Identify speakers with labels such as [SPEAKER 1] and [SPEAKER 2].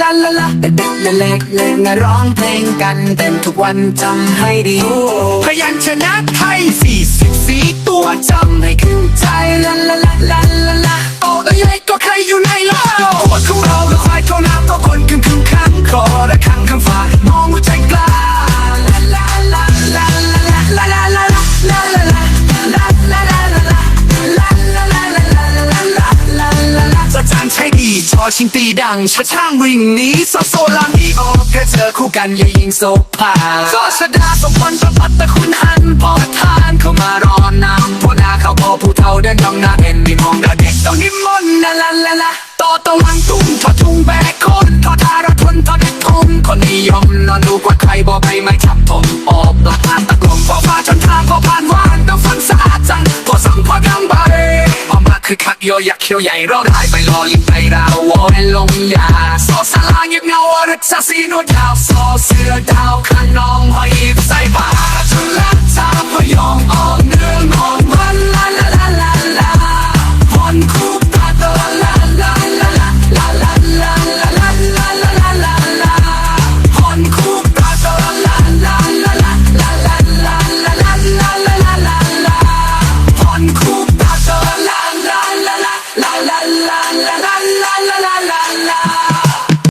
[SPEAKER 1] ลาลาลาเด็กๆเล็กๆเล่นร้องเพลงกันเต็มทุกวันจำให้ดี พยัญชนะไทยสี่สิบสี่ตัวจ ดีชอชิงตีดังชะช่างวิ่งหนีโซโซลังอีโอแค่เจอคู่กันอย่ายิงโซผาก็ชดาสมพรประพัดต่คุณหันพอทานเข้ามารอนนำพวกนาเขาพอผู้เฒ่าเดินน้องนาเห็นมีมองเด็กต้องนิมนต์นะละละละต่อตะวังตุ้งทอทุ่งแบกคนทอทารทนทอเด็กทงคนนิยมนอนดูกว่าใครบอกไปไม่ทับผมออกหลักฐาตะ กโยอยากเขียวใหญ่เราได้ไปรอลิงไปดาววอนลงยาสอสลาเงียบเงาอรึกษาสีนวดดาวสอเสือดาวขนองหอยใส่ la la la la.